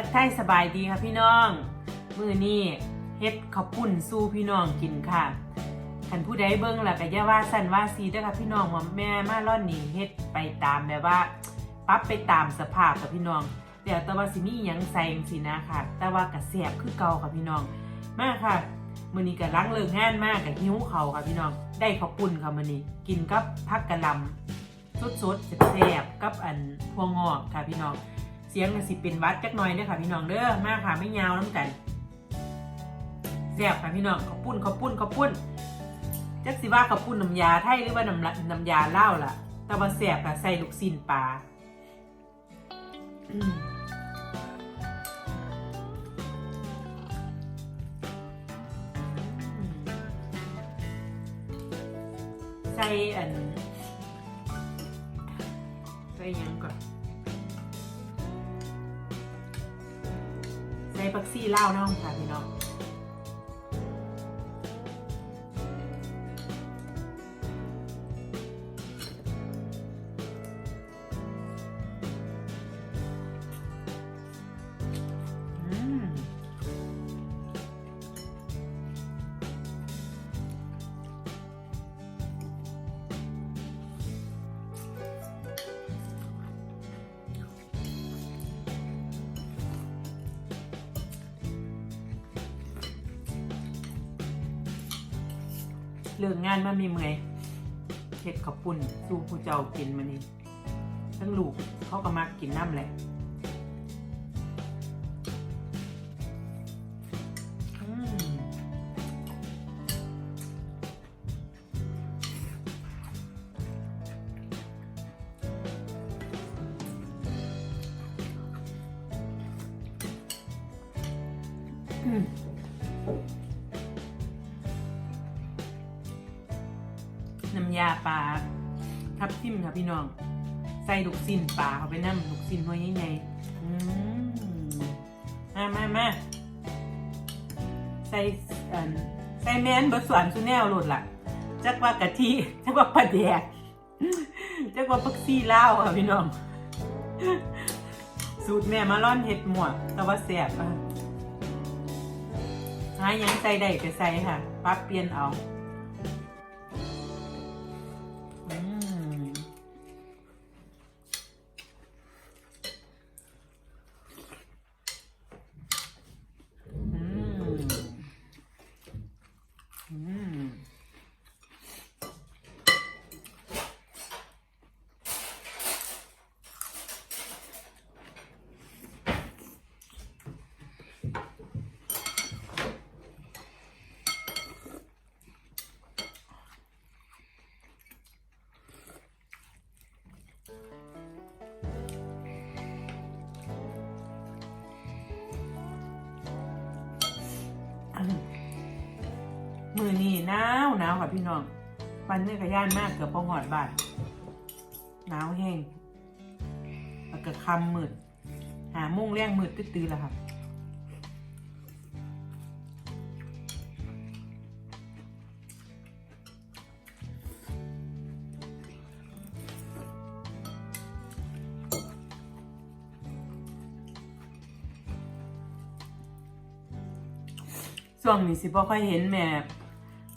ทักทายสบายดีค่ะพี่น้อง มือนี้เฮ็ดข้าวปุ้นสู้พี่น้องกินค่ะคันผู้ใดเบิ่งแล้วก็อย่าว่าสันว่าซีเด้อค่ะพี่น้องว่าแม่มาร่อนนี่เฮ็ดไปตามแบบว่าปรับไปตามสภาพค่ะพี่น้องเดี๋ยวแต่ว่าสิมีหยังใส่จังสีนะค่ะ แต่ว่าก็แซ่บคือเก่าค่ะพี่น้องมากค่ะมื้อนี้ก็ล้างเลิกงานมากกับหิ้วเขาค่ะพี่น้อง ได้ข้าวปุ้นค่ะมื้อนี้กินกับผักกะหล่ำสดๆแซ่บๆกับอันพวงงอกค่ะพี่น้อง เสียงก็สิเป็นวัดจักหน่อยเด้อค่ะพี่น้องเด้อมาค่ะไม่ยาวน้ำกันแซ่บค่ะพี่น้องข้าปุ้นข้าปุ้นข้าปุ้นจักสิว่าข้าปุ้นน้ำยาไทยหรือว่าน้ำน้ำยาเล่าล่ะแต่ว่าแซ่บค่ะใส่ลูกซีนปลาใส่อัน ปักซี่เล่าวน้องค่ะพี่น้อง เรื่องงานมันมีเมื่อยเห็ดขับปุ่นสู้ผู้เจ้ากินมันนี่ทั้งลูกเขาก็มักกินน้ำแหละ ปลาเขาไปน้ำลูกสิ้นหัวใหญ่ๆอืมมามามาใส่เอิ่นใส่แมนบดสวนสุแนวโหลดล่ะ จักว่ากะทิ จักว่าปลาแดก จักว่าพักซี่เล่าวค่ะพี่น้อง สูตรแม่มาร่อนเห็ดหมวกแต่ว่าแสบอะหาหยังใส่ได้ก็ใส่ค่ะปรับเปลี่ยนเอา นี่หนาวหนาวค่ะพี่น้องปันเนื้อกระย่านมากเกือบพอหอดบาทหนาวแห้งแล้วก็คำมืดหามุ่งแรงมืดตื้อๆแล้วค่ะช่วงนี้สิบ่ค่อยเห็นแม่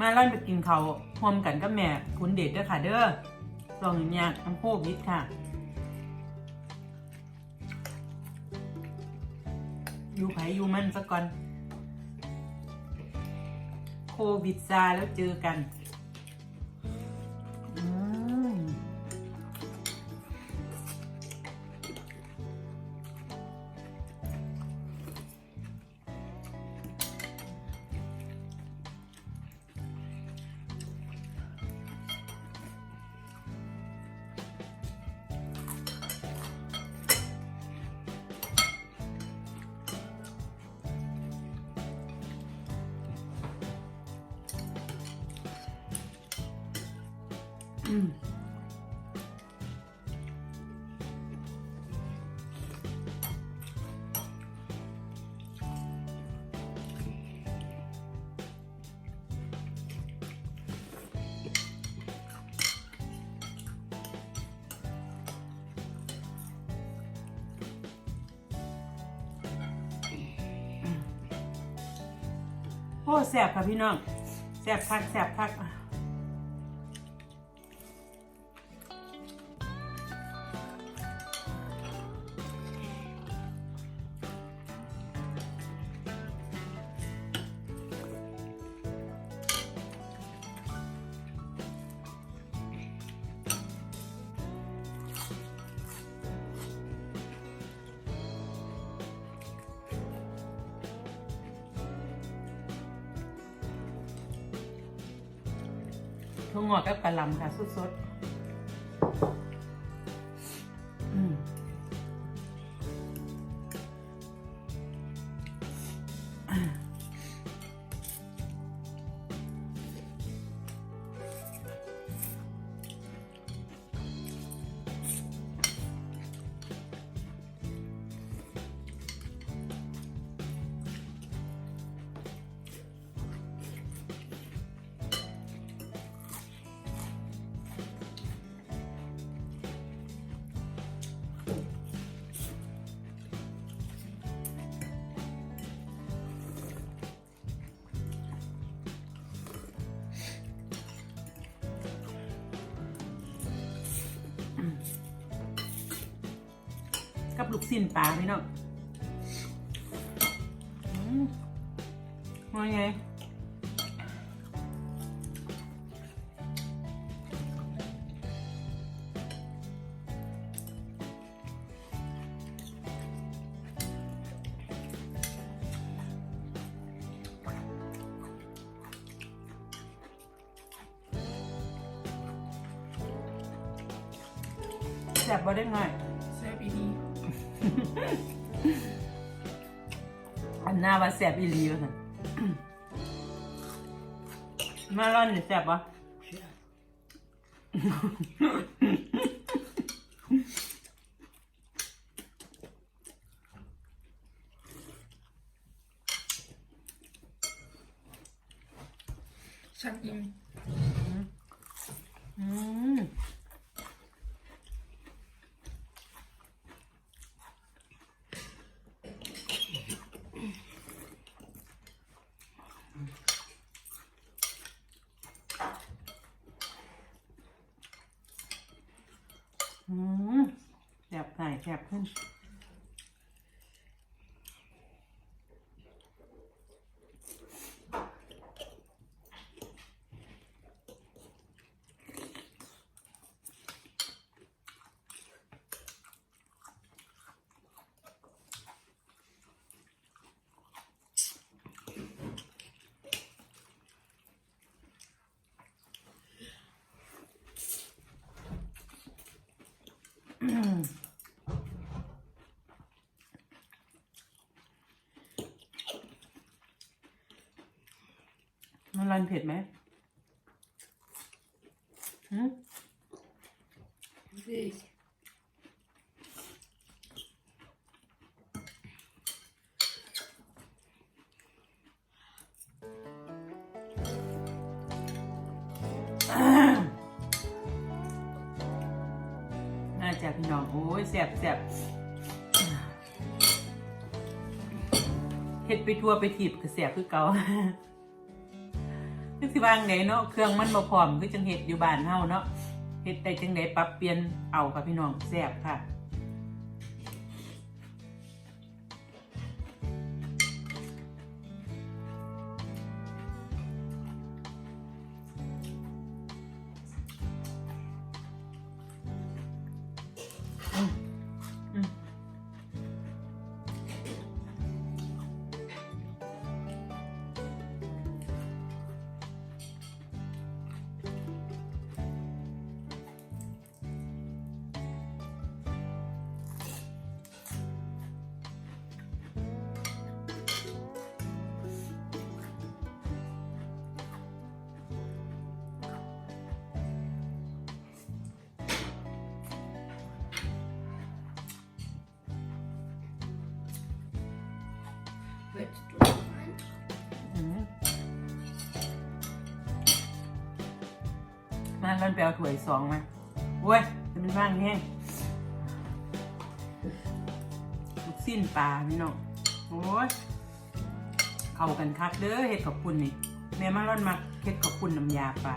มาล่อนไปกินเขาวร่วมกันกับแม่คุณเดชด้วยค่ะ เด้อช่วงนี้เนี่ยทั้งโควิดค่ะอยู่ไผอยู่มันซะก่อน โควิดซาแล้วเจอกัน โอ้แสบค่ะพี่น้องแสบคักแสบคัก ถั่วงอกกับกะหล่ำค่ะสดๆ กับลูกสิ้นปลาพี่น้องว่าไงแซ่บบ่ได้ง่าย อันหน้าว่าแซ่บอีหลีวะค่ะมาร่อนนี่แซ่บปะ ช่างอิ่ม อืมอืมแซ่บ เผ็ดไหมหืมเด็กน่าจะพี่น้อง โอ้ยแซ่บแซ่บเฮ็ดไปทั่วไปถีบก็แซ่บคือเก่า คือสิว่างไดเนาะเครื่องมันบ่พร้อมคือจังเห็ดอยู่บ้านเฮาเนาะเฮ็ดได้จังไดปรับเปลี่ยนเอาค่ะพี่น้องแซ่บค่ะ มาร้อนไปเอาถ้วยสองมาโว้ยจะเป็นบ้างแห้งลูกสิ้นปลาพี่น้องโอ้ยเข้ากันคักเด้อเห็ดขอบคุณนี่แม่มาร่อนมาเห็ดขอบคุณน้ำยาปลา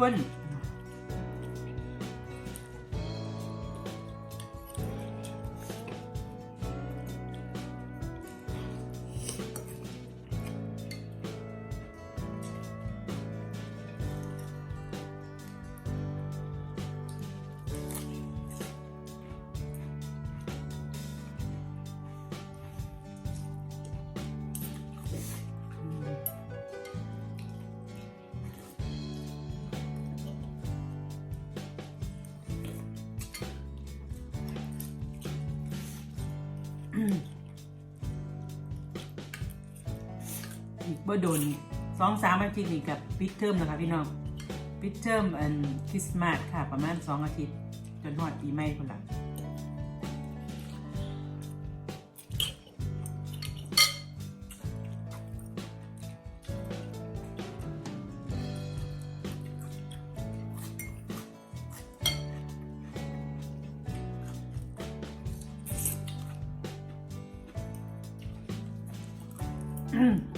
คุณ ขอบคุณอีกบ่โดนสองสามอาทิตย์นี่กับปิดเทอมแล้วค่ะพี่น้องปิดเทอมอันคริสต์มาสค่ะประมาณสองอาทิตย์ จนฮอดปีใหม่คนละอืม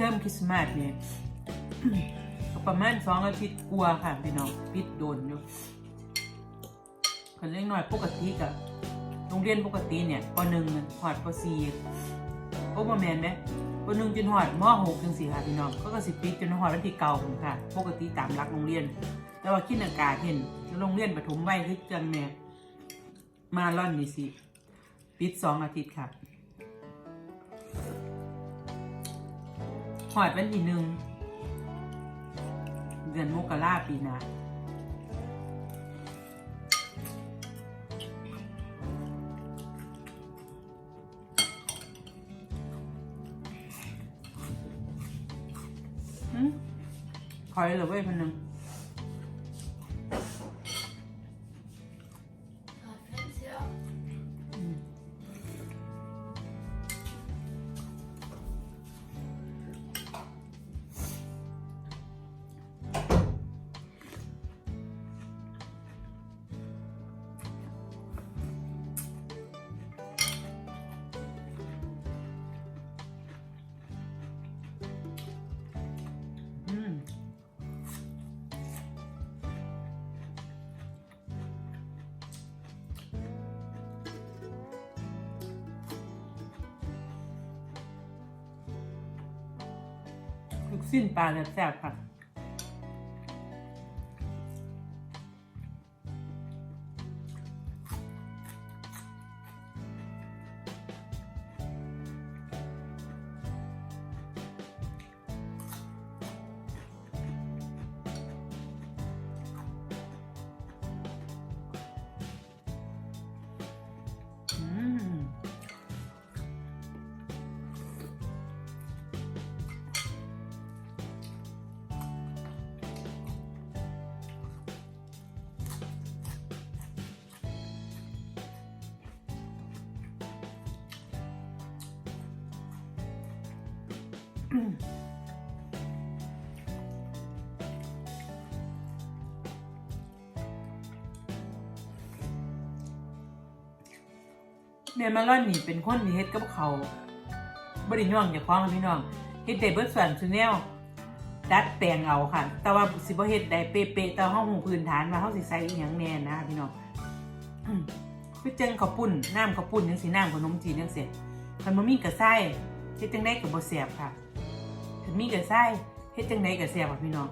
เทอมคริสต์มาสเนี่ยประมาณสองอาทิตย์กลัวค่ะพี่น้องปิดโดนอยู่คนเล็กน้อยปกติกับโรงเรียนปกติเนี่ยปหนึ่งหอดปสี่โอ้ประแมนไหมปหนึ่งจนหอดมหกจังสี่ค่ะพี่น้องก็ก็สิบปิดจนหอดวันที่เก่าค่ะ ปกติตามหลักโรงเรียน แต่ว่าคิดอากาศเห็นโรงเรียนปฐมวัยคือจังแม่มาล่อนนี่สิปิดสองอาทิตย์ค่ะ อดวันที่หนึ่งเดือนมกราปีหน้าคอยเหรอเว้ยพันหนึ่ง ลูกสิ้นปลาแซ่บๆค่ะ แม่มาล่อนนี่เป็นคนที่เฮ็ดกับเขาบ่ได้ย่องจากของค่ะพี่น้องเฮ็ดได้เบิดส่วนซุแนวดัดแปลงเอาค่ะ แต่ว่าสิบ่เฮ็ดได้เป๊ะๆแต่เฮาฮู้พื้นฐานว่าเฮาสิใส่อีหยังแน่นะพี่น้องคือจังข้าวปุ้นน้ำข้าวปุ้นจังซี่น้ำขนมจีนจังซี่คันบ่มีกระไส้เฮ็ดจังได๋ก็บ่แซ่บค่ะ คันมีกระไส้เฮ็ดจังได๋ก็แซ่บค่ะพี่น้อง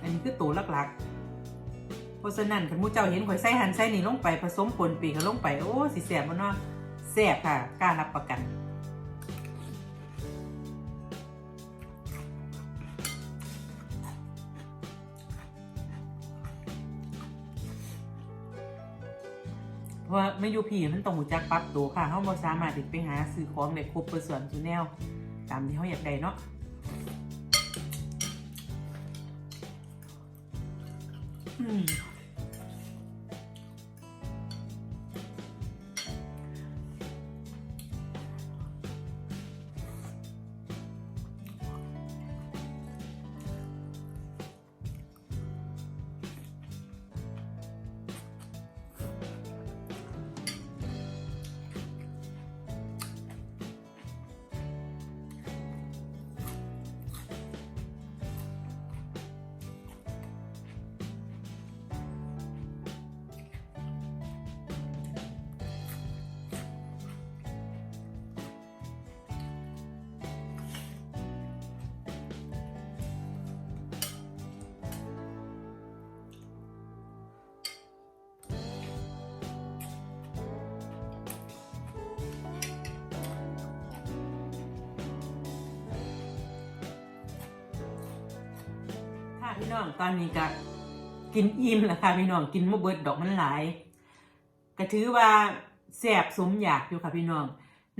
อันนี้คือตัวหลักๆ เพราะฉะนั้นคันมูเจ้าเห็นข่อยใส่หันใส่นี่ลงไปผสมปนปีกันลงไป โอ้สิแสบบ่เนาะแซ่บค่ะกล้ารับประกันเพราะว่าไม่อยู่พี่มันต้องหูจักปรับตัวค่ะเขาบ่สามารถติดไปหาซื้อของได้ครบเปอร์ส่วนทุกแนว ตามที่เขาอยากได้เนาะอืม พี่น้องตอนนี้ก็กินอิ่มแล้วค่ะพี่น้องกินมะเบิดดอกมันหลายก็ถือว่าแซ่บสมอยากอยู่ค่ะพี่น้อง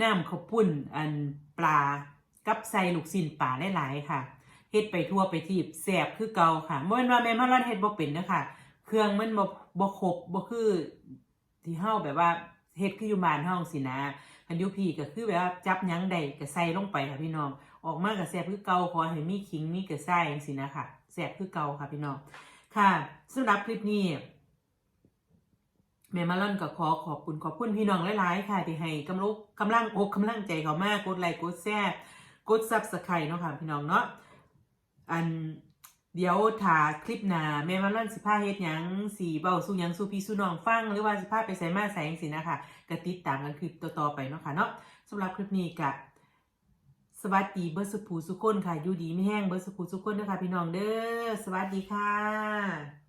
น้ำข้าวปุ้นอันปลากับใส่ลูกชิ้นปลาหลายๆค่ะเฮ็ดไปทั่วไปทีบแซ่บคือเก่าค่ะบ่แม่นว่าแม่มาร่อนเฮ็ดบ่เป็นนะคะเครื่องมันบ่บ่ครบบ่คือที่เฮาแบบว่าเฮ็ดคืออยู่บ้านเฮาสินะคันอยู่พี่ก็คือแบบว่าจับหยังได้ก็ใส่ลงไปค่ะพี่น้องออกมากับแซ่บคือเก่าขอให้มีขิงมีกระซ่ายจังซี่นะค่ะ แซ่บคือเก่าค่ะพี่น้องค่ะสำหรับคลิปนี้แม่มาล่อนก็ขอขอบคุณขอบคุณพี่น้องหลายๆค่ะที่ให้กำลังกำลังอกกำลังใจเขามากกดไลค์กดแชร์กดซับสไครต์เนาะค่ะพี่น้องเนาะอันเดี๋ยวถ้าคลิปหนาแม่มาล่อนสิพาเฮ็ดยังสีเบาสู้ยังสู้พี่สู้น้องฟัง หรือว่าสิพาไปใส่มาใส่จังซี่นะคะก็ติดตามกันคลิปต่อๆไปเนาะค่ะเนาะสำหรับคลิปนี้ก็ส วัสดีเบอร์สุภูสุคนค่ะ อยู่ดีไม่แห้งเบอร์สุภูสุคนด้อค่ะพี่น้องเด้อ สวัสดีค่ะ